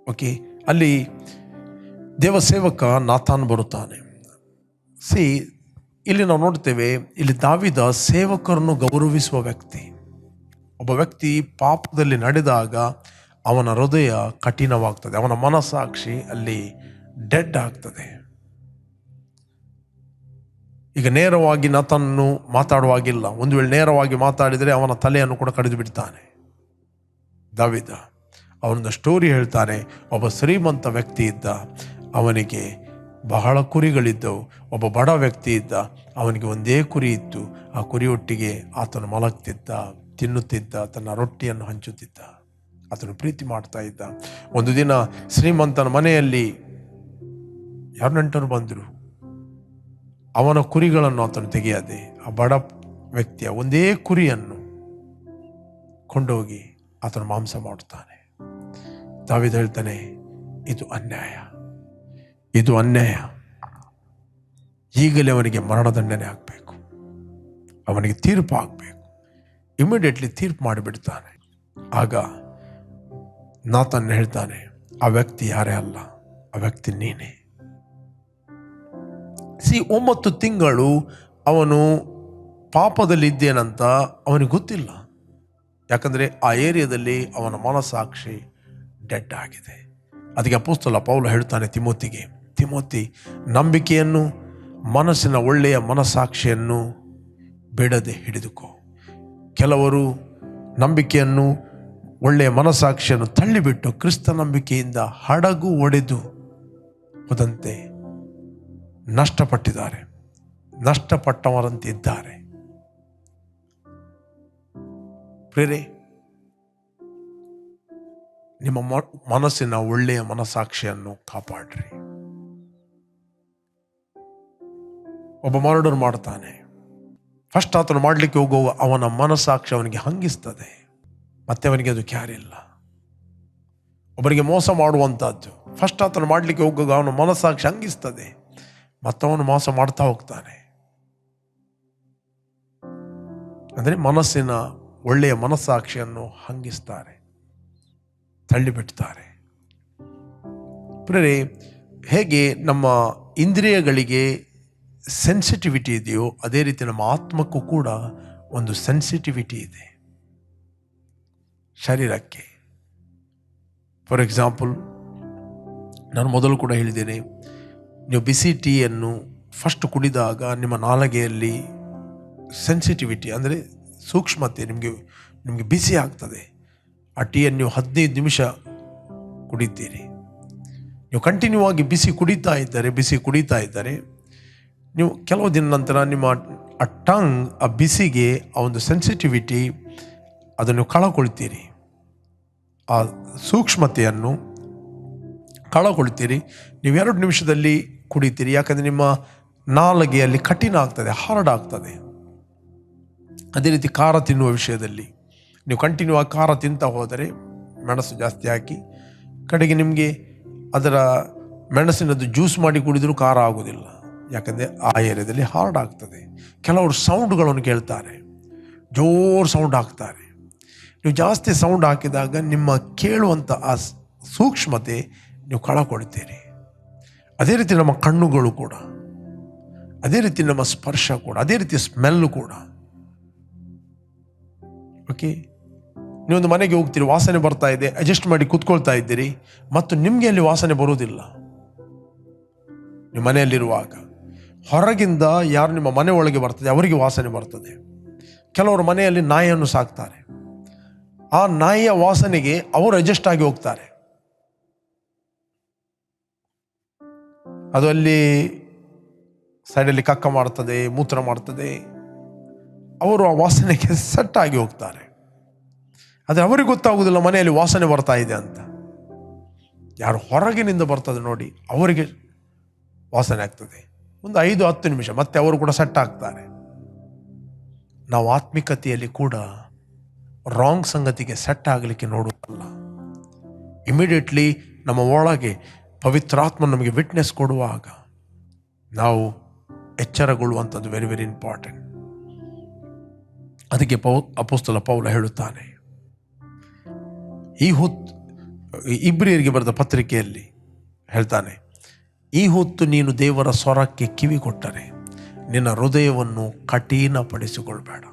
ಓಕೆ ಅಲ್ಲಿ ದೇವಸೇವಕ ನಾಥಾನ್ ಬರುತ್ತಾನೆ. ಸಿ ಇಲ್ಲಿ ನಾವು ನೋಡ್ತೇವೆ, ಇಲ್ಲಿ ದಾವಿದ ಸೇವಕರನ್ನು ಗೌರವಿಸುವ ವ್ಯಕ್ತಿ. ಒಬ್ಬ ವ್ಯಕ್ತಿ ಪಾಪದಲ್ಲಿ ನಡೆದಾಗ ಅವನ ಹೃದಯ ಕಠಿಣವಾಗ್ತದೆ, ಅವನ ಮನಸ್ಸಾಕ್ಷಿ ಅಲ್ಲಿ ಡೆಡ್ ಆಗ್ತದೆ. ಈಗ ನೇರವಾಗಿ ನತನ್ನು ಮಾತಾಡುವಾಗಿಲ್ಲ. ಒಂದು ವೇಳೆ ನೇರವಾಗಿ ಮಾತಾಡಿದರೆ ಅವನ ತಲೆಯನ್ನು ಕೂಡ ಕಡಿದು ಬಿಡ್ತಾನೆ ದಾವಿದ ಅವನೊಂದು ಸ್ಟೋರಿ ಹೇಳ್ತಾನೆ. ಒಬ್ಬ ಶ್ರೀಮಂತ ವ್ಯಕ್ತಿ ಇದ್ದ. ಅವನಿಗೆ ಬಹಳ ಕುರಿಗಳಿದ್ದವು. ಒಬ್ಬ ಬಡ ವ್ಯಕ್ತಿ ಇದ್ದ. ಅವನಿಗೆ ಒಂದೇ ಕುರಿ ಇತ್ತು. ಆ ಕುರಿಯೊಟ್ಟಿಗೆ ಆತನು ಮಲಗ್ತಿದ್ದ, ತಿನ್ನುತ್ತಿದ್ದ, ತನ್ನ ರೊಟ್ಟಿಯನ್ನು ಹಂಚುತ್ತಿದ್ದ. ಆತನು ಪ್ರೀತಿ ಮಾಡ್ತಾ ಇದ್ದ. ಒಂದು ದಿನ ಶ್ರೀಮಂತನ ಮನೆಯಲ್ಲಿ ಯಾರು ನೆಂಟರು ಬಂದರು? ಅವನ ಕುರಿಗಳನ್ನು ಆತನು ತೆಗೆಯದೆ ಆ ಬಡ ವ್ಯಕ್ತಿಯ ಒಂದೇ ಕುರಿಯನ್ನು ಕೊಂಡೋಗಿ ಆತನು ಮಾಂಸ ಮಾಡುತ್ತಾನೆ. ತಾವಿದ ಹೇಳ್ತಾನೆ, ಇದು ಅನ್ಯಾಯ. ಇದು ಅನ್ಯಾಯ. ಈಗಲೇ ಅವನಿಗೆ ಮರಣದಂಡನೆ ಆಗಬೇಕು. ಅವನಿಗೆ ತೀರ್ಪು ಆಗಬೇಕು. ಇಮಿಡಿಯೇಟ್ಲಿ ತೀರ್ಪು ಮಾಡಿಬಿಡ್ತಾನೆ. ಆಗ ನಾತನ್ನು ಹೇಳ್ತಾನೆ, ಆ ವ್ಯಕ್ತಿ ಯಾರೇ ಅಲ್ಲ, ಆ ವ್ಯಕ್ತಿ ನೀನೇ. ಸಿ, ಒಂಬತ್ತು ತಿಂಗಳು ಅವನು ಪಾಪದಲ್ಲಿದ್ದೇನಂತ ಅವನಿಗೆ ಗೊತ್ತಿಲ್ಲ. ಯಾಕಂದರೆ ಆ ಏರಿಯಾದಲ್ಲಿ ಅವನ ಮನಸ್ಸಾಕ್ಷಿ ಡೆಡ್ ಆಗಿದೆ. ಅದಕ್ಕೆ ಅಪೋಸ್ತಲ ಪೌಲ ಹೇಳ್ತಾನೆ ತಿಮೋತಿಗೆ, ತಿಮೋತಿ, ನಂಬಿಕೆಯನ್ನು, ಮನಸ್ಸಿನ ಒಳ್ಳೆಯ ಮನಸ್ಸಾಕ್ಷಿಯನ್ನು ಬಿಡದೆ ಹಿಡಿದುಕೋ. ಕೆಲವರು ನಂಬಿಕೆಯನ್ನು, ಒಳ್ಳೆಯ ಮನಸ್ಸಾಕ್ಷಿಯನ್ನು ತಳ್ಳಿಬಿಟ್ಟು ಕ್ರಿಸ್ತ ನಂಬಿಕೆಯಿಂದ ಹಡಗು ಒಡೆದು ಹೋದಂತೆ ನಷ್ಟಪಟ್ಟಿದ್ದಾರೆ. ನಷ್ಟಪಟ್ಟವರಂತಿದ್ದಾರೆ ಪ್ರೇರೆ, ನಿಮ್ಮ ಮನಸ್ಸಿನ ಒಳ್ಳೆಯ ಮನಸಾಕ್ಷಿಯನ್ನು ಕಾಪಾಡ್ರಿ. ಒಬ್ಬ ಮರ್ಡರ್ ಮಾಡ್ತಾನೆ ಫಸ್ಟ್ ಆತನು ಮಾಡಲಿಕ್ಕೆ ಹೋಗುವ ಅವನ ಮನಸ್ಸಾಕ್ಷಿ ಅವನಿಗೆ ಹಂಗಿಸ್ತದೆ. ಮತ್ತೆ ಅವನಿಗೆ ಅದು ಕ್ಯಾರಿಲ್ಲ. ಒಬ್ಬರಿಗೆ ಮೋಸ ಮಾಡುವಂಥದ್ದು ಫಸ್ಟ್ ಆತನು ಮಾಡಲಿಕ್ಕೆ ಹೋಗುವಾಗ ಅವನ ಮನಸ್ಸಾಕ್ಷಿ ಹಂಗಿಸ್ತದೆ. ಮತ್ತವನು ಮೋಸ ಮಾಡ್ತಾ ಹೋಗ್ತಾನೆ. ಅಂದರೆ ಮನಸ್ಸಿನ ಒಳ್ಳೆಯ ಮನಸ್ಸಾಕ್ಷಿಯನ್ನು ಹಂಗಿಸ್ತಾರೆ, ತಳ್ಳಿಬಿಡ್ತಾರೆ. ಪ್ರೇರೆ ಹೇಗೆ ನಮ್ಮ ಇಂದ್ರಿಯಗಳಿಗೆ ಸೆನ್ಸಿಟಿವಿಟಿ ಇದೆಯೋ ಅದೇ ರೀತಿ ನಮ್ಮ ಆತ್ಮಕ್ಕೂ ಕೂಡ ಒಂದು ಸೆನ್ಸಿಟಿವಿಟಿ ಇದೆ. ಶರೀರಕ್ಕೆ. ಫಾರ್ ಎಕ್ಸಾಂಪಲ್ ನಾನು ಮೊದಲು ಕೂಡ ಹೇಳಿದ್ದೇನೆ ನೀವು ಬಿಸಿ ಟೀಯನ್ನು ಫಸ್ಟ್ ಕುಡಿದಾಗ ನಿಮ್ಮ ನಾಲಗೆಯಲ್ಲಿ ಸೆನ್ಸಿಟಿವಿಟಿ ಅಂದರೆ ಸೂಕ್ಷ್ಮತೆ ನಿಮಗೆ ನಿಮಗೆ ಬಿಸಿ ಆಗ್ತದೆ. ಆ ಟೀಯನ್ನು ನೀವು ಹದಿನೈದು ನಿಮಿಷ ಕುಡಿತೀರಿ. ನೀವು ಕಂಟಿನ್ಯೂ ಆಗಿ ಬಿಸಿ ಕುಡಿತಾ ಇದ್ದರೆ ಬಿಸಿ ಕುಡಿತಾ ಇದ್ದರೆ, ನೀವು ಕೆಲವು ದಿನ ನಂತರ ನಿಮ್ಮ ಆ ಟಂಗ್ ಆ ಬಿಸಿಗೆ ಆ ಒಂದು ಸೆನ್ಸಿಟಿವಿಟಿ ಅದನ್ನು ಕಳಕೊಳ್ತೀರಿ. ಆ ಸೂಕ್ಷ್ಮತೆಯನ್ನು ಕಳಕೊಳ್ತೀರಿ. ನೀವು ಎರಡು ನಿಮಿಷದಲ್ಲಿ ಕುಡಿತೀರಿ. ಯಾಕಂದರೆ ನಿಮ್ಮ ನಾಲಗೆಯಲ್ಲಿ ಕಠಿಣ ಆಗ್ತದೆ ಹಾರ್ಡ್ ಆಗ್ತದೆ. ಅದೇ ರೀತಿ ಖಾರ ತಿನ್ನುವ ವಿಷಯದಲ್ಲಿ. ನೀವು ಕಂಟಿನ್ಯೂ ಆಗಿ ಖಾರ ತಿಂತಾ ಹೋದರೆ ಮೆಣಸು ಜಾಸ್ತಿ ಹಾಕಿ, ಕಡೆಗೆ ನಿಮಗೆ ಅದರ ಮೆಣಸಿನದ್ದು ಜ್ಯೂಸ್ ಮಾಡಿ ಕುಡಿದರೂ ಖಾರ ಆಗೋದಿಲ್ಲ. ಯಾಕಂದರೆ ಆ ಏರಿಯಾದಲ್ಲಿ ಹಾರ್ಡ್ ಆಗ್ತದೆ. ಕೆಲವರು ಸೌಂಡ್ಗಳನ್ನು ಕೇಳ್ತಾರೆ. ಜೋರು ಸೌಂಡ್ ಹಾಕ್ತಾರೆ. ನೀವು ಜಾಸ್ತಿ ಸೌಂಡ್ ಹಾಕಿದಾಗ ನಿಮ್ಮ ಕೇಳುವಂಥ ಆ ಸೂಕ್ಷ್ಮತೆ ನೀವು ಕಳಕೊಳ್ತೀರಿ. ಅದೇ ರೀತಿ ನಮ್ಮ ಕಣ್ಣುಗಳು ಕೂಡ, ಅದೇ ರೀತಿ ನಮ್ಮ ಸ್ಪರ್ಶ ಕೂಡ, ಅದೇ ರೀತಿ ಸ್ಮೆಲ್ಲು ಕೂಡ. ಓಕೆ ನೀವೊಂದು ಮನೆಗೆ ಹೋಗ್ತೀರಿ, ವಾಸನೆ ಬರ್ತಾ ಇದೆ ಅಡ್ಜಸ್ಟ್ ಮಾಡಿ ಕೂತ್ಕೊಳ್ತಾ ಇದ್ದೀರಿ, ಮತ್ತು ನಿಮಗೆ ಅಲ್ಲಿ ವಾಸನೆ ಬರುವುದಿಲ್ಲ. ನಿಮ್ಮ ಮನೆಯಲ್ಲಿರುವಾಗ, ಹೊರಗಿಂದ ಯಾರು ನಿಮ್ಮ ಮನೆ ಒಳಗೆ ಬರ್ತದೆ, ಅವರಿಗೆ ವಾಸನೆ ಬರ್ತದೆ. ಕೆಲವರು ಮನೆಯಲ್ಲಿ ನಾಯಿಯನ್ನು ಸಾಕ್ತಾರೆ. ಆ ನಾಯಿಯ ವಾಸನೆಗೆ ಅವರು ಅಡ್ಜಸ್ಟ್ ಆಗಿ ಹೋಗ್ತಾರೆ. ಅದು ಅಲ್ಲಿ ಸೈಡಲ್ಲಿ ಕಕ್ಕ ಮಾಡ್ತದೆ ಮೂತ್ರ ಮಾಡ್ತದೆ ಅವರು ಆ ವಾಸನೆಗೆ ಸೆಟ್ ಆಗಿ ಹೋಗ್ತಾರೆ. ಆದರೆ ಅವರಿಗೆ ಗೊತ್ತಾಗುವುದಿಲ್ಲ, ಮನೆಯಲ್ಲಿ ವಾಸನೆ ಬರ್ತಾ ಇದೆ ಅಂತ. ಯಾರು ಹೊರಗಿನಿಂದ ಬರ್ತದೆ ನೋಡಿ, ಅವರಿಗೆ ವಾಸನೆ ಆಗ್ತದೆ. ಒಂದು ಐದು, ಹತ್ತು ನಿಮಿಷ, ಮತ್ತೆ ಅವರು ಕೂಡ ಸೆಟ್ ಆಗ್ತಾರೆ. ನಾವು ಆತ್ಮಿಕತೆಯಲ್ಲಿ ಕೂಡ ರಾಂಗ್ ಸಂಗತಿಗೆ ಸೆಟ್ ಆಗಲಿಕ್ಕೆ ನೋಡುವುದಲ್ಲ. ಇಮಿಡಿಯೇಟ್ಲಿ ನಮ್ಮ ಒಳಗೆ ಪವಿತ್ರಾತ್ಮ ನಮಗೆ ವಿಟ್ನೆಸ್ ಕೊಡುವಾಗ ನಾವು ಎಚ್ಚರಗೊಳ್ಳುವಂಥದ್ದು ವೆರಿ ವೆರಿ ಇಂಪಾರ್ಟೆಂಟ್ ಅದಕ್ಕೆ ಪೌ, ಅಪೋಸ್ತಲ ಪೌಲ ಹೇಳುತ್ತಾನೆ. ಈ ಹೊತ್ತು ಇಬ್ರಿಯರಿಗೆ ಬರೆದ ಪತ್ರಿಕೆಯಲ್ಲಿ ಹೇಳ್ತಾನೆ ಈ ಹೊತ್ತು ನೀನು ದೇವರ ಸ್ವರಕ್ಕೆ ಕಿವಿ ಕೊಟ್ಟರೆ ನಿನ್ನ ಹೃದಯವನ್ನು ಕಠಿಣಪಡಿಸಿಕೊಳ್ಬೇಡ.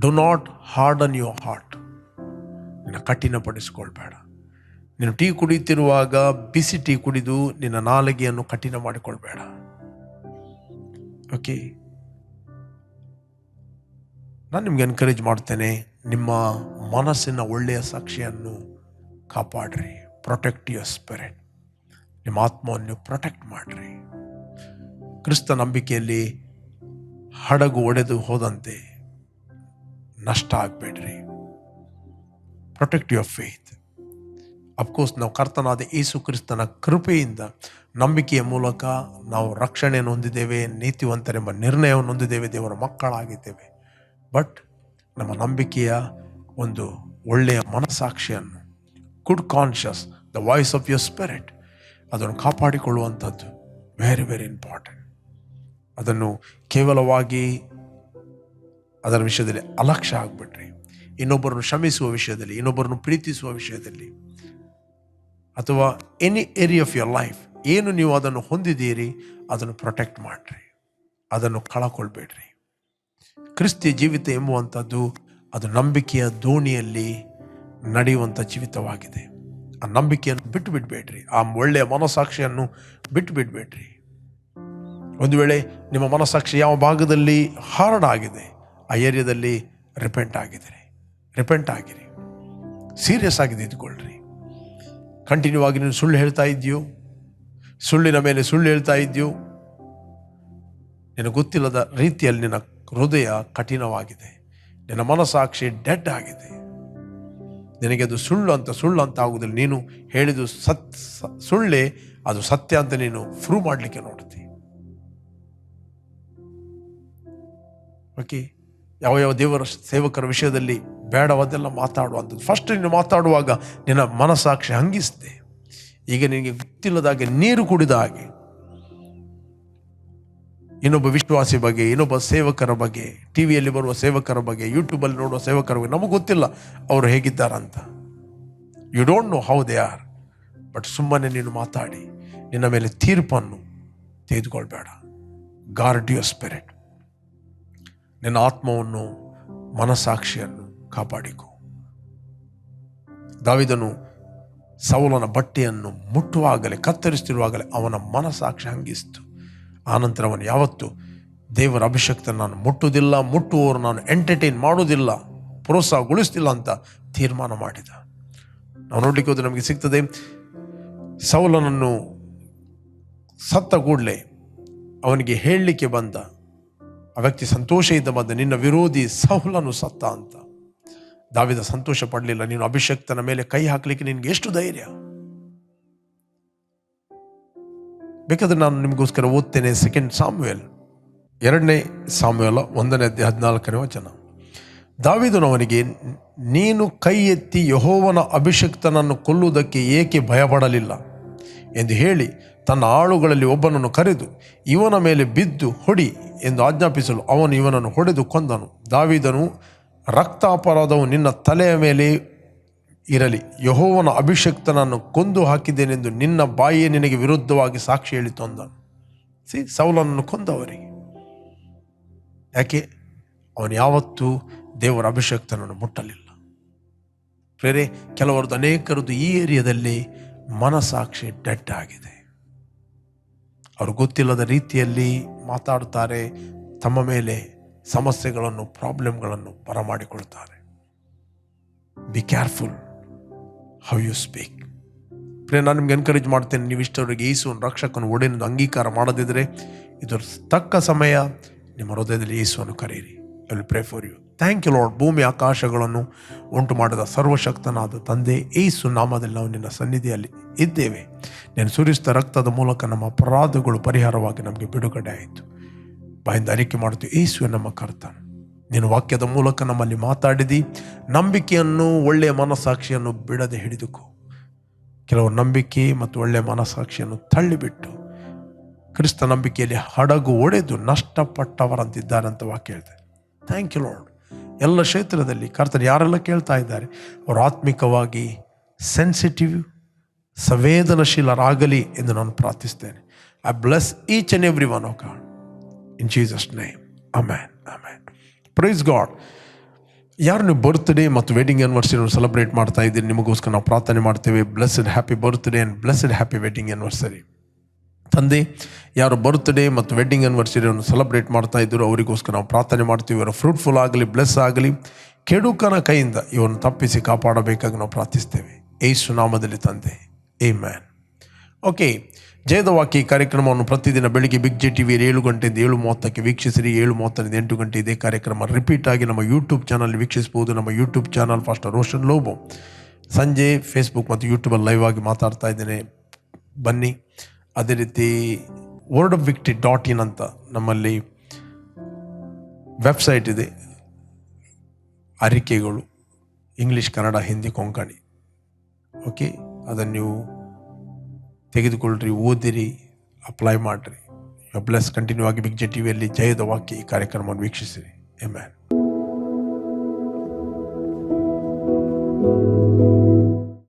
Do not harden your heart ನಿನ್ನ ಕಠಿಣಪಡಿಸಿಕೊಳ್ಬೇಡ. ನೀನು ಟೀ ಕುಡಿಯುತ್ತಿರುವಾಗ ಬಿಸಿ ಟೀ ಕುಡಿದು ನಿನ್ನ ನಾಲಿಗೆಯನ್ನು ಕಠಿಣ ಮಾಡಿಕೊಳ್ಬೇಡ. ಓಕೆ ನಾನು ನಿಮ್ಗೆ ಎನ್ಕರೇಜ್ ಮಾಡ್ತೇನೆ, ನಿಮ್ಮ ಮನಸ್ಸಿನ ಒಳ್ಳೆಯ ಸಾಕ್ಷಿಯನ್ನು ಕಾಪಾಡ್ರಿ. ಪ್ರೊಟೆಕ್ಟ್ ಯುವರ್ ಸ್ಪಿರಿಟ್ ನಿಮ್ಮ ಆತ್ಮವನ್ನು ಪ್ರೊಟೆಕ್ಟ್ ಮಾಡಿರಿ. ಕ್ರಿಸ್ತ ನಂಬಿಕೆಯಲ್ಲಿ ಹಡಗು ಒಡೆದು ಹೋದಂತೆ ನಷ್ಟ ಆಗಬೇಡ್ರಿ. Protect your faith of course ನಾವು ಕರ್ತನಾದ ಯೇಸು ಕ್ರಿಸ್ತನ ಕೃಪೆಯಿಂದ, ನಂಬಿಕೆಯ ಮೂಲಕ ನಾವು ರಕ್ಷಣೆಯನ್ನು ಹೊಂದಿದ್ದೇವೆ ನೀತಿವಂತರೆಂಬ ನಿರ್ಣಯವನ್ನು ಹೊಂದಿದ್ದೇವೆ ದೇವರ ಮಕ್ಕಳಾಗಿದ್ದೇವೆ. ಬಟ್ ನಮ್ಮ ನಂಬಿಕೆಯ ಒಂದು ಒಳ್ಳೆಯ ಮನಸ್ಸಾಕ್ಷಿಯನ್ನು good conscious the voice of your spirit ಅದನ್ನು ಕಾಪಾಡಿಕೊಳ್ಳುವಂಥದ್ದು ವೆರಿ ವೆರಿ ಇಂಪಾರ್ಟೆಂಟ್ ಅದನ್ನು ಕೇವಲವಾಗಿ ಅದರ ವಿಷಯದಲ್ಲಿ ಅಲಕ್ಷ್ಯ ಆಗಿಬಿಟ್ರಿ ಇನ್ನೊಬ್ಬರನ್ನು ಶ್ರಮಿಸುವ ವಿಷಯದಲ್ಲಿ, ಇನ್ನೊಬ್ಬರನ್ನು ಪ್ರೀತಿಸುವ ವಿಷಯದಲ್ಲಿ ಅಥವಾ any area of your life ಏನು ನೀವು ಅದನ್ನು ಹೊಂದಿದ್ದೀರಿ, ಅದನ್ನು ಪ್ರೊಟೆಕ್ಟ್ ಮಾಡಿರಿ. ಅದನ್ನು ಕಳಕೊಳ್ಬೇಡ್ರಿ. ಕ್ರಿಸ್ತಿಯ ಜೀವಿತ ಎಂಬುವಂಥದ್ದು, ಅದು ನಂಬಿಕೆಯ ದೋಣಿಯಲ್ಲಿ ನಡೆಯುವಂಥ ಜೀವಿತವಾಗಿದೆ. ಆ ನಂಬಿಕೆಯನ್ನು ಬಿಟ್ಟು ಬಿಡಬೇಡ್ರಿ ಆ ಒಳ್ಳೆಯ ಮನಸ್ಸಾಕ್ಷಿಯನ್ನು ಬಿಟ್ಟು ಬಿಡಬೇಡ್ರಿ ಒಂದು ವೇಳೆ ನಿಮ್ಮ ಮನಸ್ಸಾಕ್ಷಿ ಯಾವ ಭಾಗದಲ್ಲಿ ಹಾರ್ಡ್ ಆಗಿದೆ ಆ ಏರಿಯಾದಲ್ಲಿ ರಿಪೆಂಟ್ ಆಗಿದ್ದೀರಿ. ರಿಪೆಂಟ್ ಆಗಿರಿ. ಸೀರಿಯಸ್ ಆಗಿ ಇದ್ಕೊಳ್ರಿ ಕಂಟಿನ್ಯೂ ಆಗಿ ನೀನು ಸುಳ್ಳು ಹೇಳ್ತಾ ಇದೆಯೋ ಸುಳ್ಳಿನ ಮೇಲೆ ಸುಳ್ಳು ಹೇಳ್ತಾ ಇದೆಯೋ ನಿನಗೆ ಗೊತ್ತಿಲ್ಲದ ರೀತಿಯಲ್ಲಿ ನಿನ್ನ ಹೃದಯ ಕಠಿಣವಾಗಿದೆ. ನಿನ್ನ ಮನಸ್ಸಾಕ್ಷಿ ಡೆಡ್ ಆಗಿದೆ. ನಿನಗೆ ಅದು ಸುಳ್ಳು ಅಂತ ಸುಳ್ಳು ಅಂತ ಆಗುವುದಿಲ್ಲ. ನೀನು ಹೇಳಿದ್ದು ಸತ್, ಸುಳ್ಳೆ ಸುಳ್ಳೇ ಅದು ಸತ್ಯ ಅಂತ ನೀನು ಪ್ರೂವ್ ಮಾಡಲಿಕ್ಕೆ ನೋಡ್ತಿ. ಓಕೆ ಯಾವ ಯಾವ ದೇವರ ಸೇವಕರ ವಿಷಯದಲ್ಲಿ ಬೇಡವಾದೆಲ್ಲ ಮಾತಾಡುವಂಥದ್ದು. ಫಸ್ಟ್ ನೀನು ಮಾತಾಡುವಾಗ ನಿನ್ನ ಮನಸ್ಸಾಕ್ಷಿ ಹಂಗಿಸ್ದೆ. ಈಗ ನಿನಗೆ ಗೊತ್ತಿಲ್ಲದ ಹಾಗೆ ನೀರು ಕುಡಿದ ಹಾಗೆ. ಇನ್ನೊಬ್ಬ ವಿಶ್ವಾಸಿ ಬಗ್ಗೆ, ಇನ್ನೊಬ್ಬ ಸೇವಕರ ಬಗ್ಗೆ, ಟಿ ವಿಯಲ್ಲಿ ಬರುವ ಸೇವಕರ ಬಗ್ಗೆ ಯೂಟ್ಯೂಬಲ್ಲಿ ನೋಡುವ ಸೇವಕರ ಬಗ್ಗೆ ನಮಗೆ ಗೊತ್ತಿಲ್ಲ, ಅವರು ಹೇಗಿದ್ದಾರಂತ. You don't know how they are but ಸುಮ್ಮನೆ ನೀನು ಮಾತಾಡಿ. ನಿನ್ನ ಮೇಲೆ ತೀರ್ಪನ್ನು ತೆಗೆದುಕೊಳ್ಬೇಡ. ಗಾರ್ಡ್ ಯುವರ್ ಸ್ಪಿರಿಟ್ ನಿನ್ನ ಆತ್ಮವನ್ನು, ಮನಸ್ಸಾಕ್ಷಿಯನ್ನು ಕಾಪಾಡಿಕೊ. ದಾವಿದನು ಸೌಲನ ಬಟ್ಟೆಯನ್ನು ಮುಟ್ಟುವಾಗಲೇ, ಕತ್ತರಿಸ್ತಿರುವಾಗಲೇ ಅವನ ಮನಸ್ಸಾಕ್ಷಿ ಹಂಗಿಸ್ತು. ಆನಂತರ ಅವನು, ಯಾವತ್ತು ದೇವರ ಅಭಿಷಕ್ತ ನಾನು ಮುಟ್ಟುವುದಿಲ್ಲ, ಮುಟ್ಟುವವರು ನಾನು ಎಂಟರ್ಟೈನ್ ಮಾಡೋದಿಲ್ಲ ಪ್ರೋತ್ಸಾಹಗೊಳಿಸ್ತಿಲ್ಲ ಅಂತ ತೀರ್ಮಾನ ಮಾಡಿದ. ನಾವು ನೋಡಲಿಕ್ಕೆ ಹೋದ್ರೆ ನಮಗೆ ಸಿಗ್ತದೆ, ಸೌಲನನ್ನು ಸತ್ತ ಕೂಡಲೇ ಅವನಿಗೆ ಹೇಳಲಿಕ್ಕೆ ಬಂದ, ಆ ವ್ಯಕ್ತಿ ಸಂತೋಷದಿಂದ ಬಂದ, ನಿನ್ನ ವಿರೋಧಿ ಸೌಲನು ಸತ್ತ ಅಂತ. ದಾವಿದ ಸಂತೋಷ ಪಡಲಿಲ್ಲ. ನೀನು ಅಭಿಷಕ್ತನ ಮೇಲೆ ಕೈ ಹಾಕಲಿಕ್ಕೆ ನಿನ್ಗೆ ಎಷ್ಟು ಧೈರ್ಯ? ಬೇಕಾದ್ರೆ ನಾನು ನಿಮಗೋಸ್ಕರ ಓದ್ತೇನೆ ಸೆಕೆಂಡ್ ಸಾಮ್ಯುಯಲ್ ಎರಡನೇ ಸಾಮ್ಯುಯಲ ಒಂದನೇ ಹದಿನಾಲ್ಕನೇ ವಚನ. ದಾವಿದನು ಅವನಿಗೆ ನೀನು ಕೈ ಎತ್ತಿ ಯಹೋವನ ಅಭಿಷಕ್ತನನ್ನು ಕೊಲ್ಲುವುದಕ್ಕೆ ಏಕೆ ಭಯಪಡಲಿಲ್ಲ? ಎಂದು ಹೇಳಿ, ತನ್ನ ಆಳುಗಳಲ್ಲಿ ಒಬ್ಬನನ್ನು ಕರೆದು, ಇವನ ಮೇಲೆ ಬಿದ್ದು ಹೊಡಿ ಎಂದು ಆಜ್ಞಾಪಿಸಲು ಅವನು ಇವನನ್ನು ಹೊಡೆದು ಕೊಂದನು. ದಾವಿದನು ರಕ್ತಾಪರಾಧವು ನಿನ್ನ ತಲೆಯ ಮೇಲೆ ಇರಲಿ. ಯಹೋವನ ಅಭಿಷಕ್ತನನ್ನು ಕೊಂದು ಹಾಕಿದ್ದೇನೆಂದು ನಿನ್ನ ಬಾಯಿಯೇ ನಿನಗೆ ವಿರುದ್ಧವಾಗಿ ಸಾಕ್ಷಿ ಹೇಳಿ ಅಂದನು. ಸಿ ಸೌಲನನ್ನು ಕೊಂದವರಿಗೆ. ಯಾಕೆ? ಅವನು ಯಾವತ್ತೂ ದೇವರ ಅಭಿಷಕ್ತನನ್ನು ಮುಟ್ಟಲಿಲ್ಲ. ಬೇರೆ ಕೆಲವರದ್ದು ಅನೇಕರದ್ದು ಈ ಏರಿಯಾದಲ್ಲಿ ಮನಸಾಕ್ಷಿ ಡೆಡ್ ಆಗಿದೆ. ಅವರು ಗೊತ್ತಿಲ್ಲದ ರೀತಿಯಲ್ಲಿ ಮಾತಾಡುತ್ತಾರೆ. ತಮ್ಮ ಮೇಲೆ ಸಮಸ್ಯೆಗಳನ್ನು, ಪ್ರಾಬ್ಲಮ್ಗಳನ್ನು ಬರಮಾಡಿಕೊಳ್ತಾರೆ. Be careful how you speak ಪ್ರಿಯ ನಾನು ನಿಮ್ಗೆ ಎನ್ಕರೇಜ್ ಮಾಡ್ತೇನೆ ನೀವು ಇಷ್ಟವರೆಗೆ ಯೇಸುವನ್ನು ರಕ್ಷಕನ ಒಡೆಯನ್ನು ಅಂಗೀಕಾರ ಮಾಡದಿದ್ದರೆ, ಇದರ ತಕ್ಕ ಸಮಯ ನಿಮ್ಮ ಹೃದಯದಲ್ಲಿ ಯೇಸುವನ್ನು ಕರೆಯಿರಿ. I will pray for you thank you Lord ಭೂಮಿ ಆಕಾಶಗಳನ್ನು ಉಂಟು ಮಾಡಿದ ಸರ್ವಶಕ್ತನಾದ ತಂದೆ ಏಸು ನಾಮದಲ್ಲಿ ನಾವು ನಿನ್ನ ಸನ್ನಿಧಿಯಲ್ಲಿ ಇದ್ದೇವೆ. ನೀನು ಸುರಿಸಿದ ರಕ್ತದ ಮೂಲಕ ನಮ್ಮ ಅಪರಾಧಗಳು ಪರಿಹಾರವಾಗಿ ನಮಗೆ ಬಿಡುಗಡೆ ಆಯಿತು ಬಾಯಿಂದ ಅರಿಕೆ ಮಾಡ್ತೀವಿ ಏಸುವೆ ನಮ್ಮ ಕರ್ತ ನೀನು ವಾಕ್ಯದ ಮೂಲಕ ನಮ್ಮಲ್ಲಿ ಮಾತಾಡಿದಿ, ನಂಬಿಕೆಯನ್ನು ಒಳ್ಳೆಯ ಮನಸ್ಸಾಕ್ಷಿಯನ್ನು ಬಿಡದೆ ಹಿಡಿದುಕೋ. ಕೆಲವು ನಂಬಿಕೆ ಮತ್ತು ಒಳ್ಳೆಯ ಮನಸ್ಸಾಕ್ಷಿಯನ್ನು ತಳ್ಳಿಬಿಟ್ಟು, ಕ್ರಿಸ್ತ ನಂಬಿಕೆಯಲ್ಲಿ ಹಡಗು ಒಡೆದು ನಷ್ಟಪಟ್ಟವರಂತಿದ್ದಾರೆ ಅಂತ ವಾಕ್ಯ ಹೇಳ್ತದೆ ಥ್ಯಾಂಕ್ ಯು ಲಾರ್ಡ್ ಎಲ್ಲ ಕ್ಷೇತ್ರದಲ್ಲಿ ಕರ್ತನ ಯಾರೆಲ್ಲ ಕೇಳ್ತಾ ಇದ್ದಾರೆ, ಅವರು ಆತ್ಮಿಕವಾಗಿ ಸೆನ್ಸಿಟಿವ್ ಸಂವೇದನಶೀಲರಾಗಲಿ ಎಂದು ನಾನು ಪ್ರಾರ್ಥಿಸ್ತೇನೆ. I bless each and every one of God in Jesus name amen amen praise God ಯಾರು ನೀವು ಬರ್ತ್ಡೇ ಮತ್ತು ವೆಡ್ಡಿಂಗ್ ಆ್ಯನಿವರ್ಸರಿ ಸೆಲೆಬ್ರೇಟ್ ಮಾಡ್ತಾ ಇದ್ದೀರಿ, ನಿಮಗೋಸ್ಕರ ನಾವು ಪ್ರಾರ್ಥನೆ ಮಾಡ್ತೇವೆ. Blessed happy birthday and blessed happy wedding anniversary ತಂದೆ, ಯಾರು ಬರ್ತ್ಡೇ ಮತ್ತು ವೆಡ್ಡಿಂಗ್ ಆ್ಯನಿವರ್ಸರಿಯನ್ನು ಸೆಲೆಬ್ರೇಟ್ ಮಾಡ್ತಾ ಇದ್ದರು ಅವರಿಗೋಸ್ಕರ ನಾವು ಪ್ರಾರ್ಥನೆ ಮಾಡ್ತೀವಿ. ಇವರ ಫ್ರೂಟ್ಫುಲ್ ಆಗಲಿ ಬ್ಲೆಸ್ ಆಗಲಿ, ಕೆಡುಕನ ಕೈಯಿಂದ ಇವನ್ನು ತಪ್ಪಿಸಿ ಕಾಪಾಡಬೇಕಾಗಿ ನಾವು ಪ್ರಾರ್ಥಿಸ್ತೇವೆ. ಏಸು ನಾಮದಲ್ಲಿ ತಂದೆ. ಏ ಮ್ಯಾನ್ ಓಕೆ ಜಯದ ವಾಕ್ಯ ಕಾರ್ಯಕ್ರಮವನ್ನು ಪ್ರತಿದಿನ ಬೆಳಿಗ್ಗೆ ಬಿಗ್ ಜೆ ಟಿವಿಯಲ್ಲಿ ಏಳು ಗಂಟೆಯಿಂದ ಏಳು ಮೂವತ್ತಕ್ಕೆ ವೀಕ್ಷಿಸಿರಿ. ಏಳು ಮೂವತ್ತರಿಂದ ಎಂಟು ಗಂಟೆ ಇದೇ ಕಾರ್ಯಕ್ರಮ ರಿಪೀಟ್ ಆಗಿ ನಮ್ಮ ಯೂಟ್ಯೂಬ್ ಚಾನಲ್ ವೀಕ್ಷಿಸಬಹುದು. ನಮ್ಮ YouTube channel fast Roshan Lobo ಸಂಜೆ ಫೇಸ್ಬುಕ್ ಮತ್ತು ಯೂಟ್ಯೂಬಲ್ಲಿ ಲೈವ್ ಆಗಿ ಮಾತಾಡ್ತಾ ಇದ್ದೇನೆ. ಬನ್ನಿ. ಅದೇ ರೀತಿ word of victory dot in ಅಂತ ನಮ್ಮಲ್ಲಿ ವೆಬ್ಸೈಟ್ ಇದೆ. ಅರಿಕೆಗಳು ಇಂಗ್ಲೀಷ್ ಕನ್ನಡ ಹಿಂದಿ ಕೊಂಕಣಿ ಓಕೆ ಅದನ್ನು ನೀವು ತೆಗೆದುಕೊಳ್ಳ್ರಿ, ಓದಿರಿ ಅಪ್ಲೈ ಮಾಡಿರಿ. ಪ್ಲಸ್ ಕಂಟಿನ್ಯೂ ಆಗಿ ಬಿಗ್ ಜೆ ಟಿವಿಯಲ್ಲಿ ಜಯದ ವಾಕ್ಯ ಈ ಕಾರ್ಯಕ್ರಮವನ್ನು ವೀಕ್ಷಿಸಿರಿ. ಎಮ್ಯಾನ್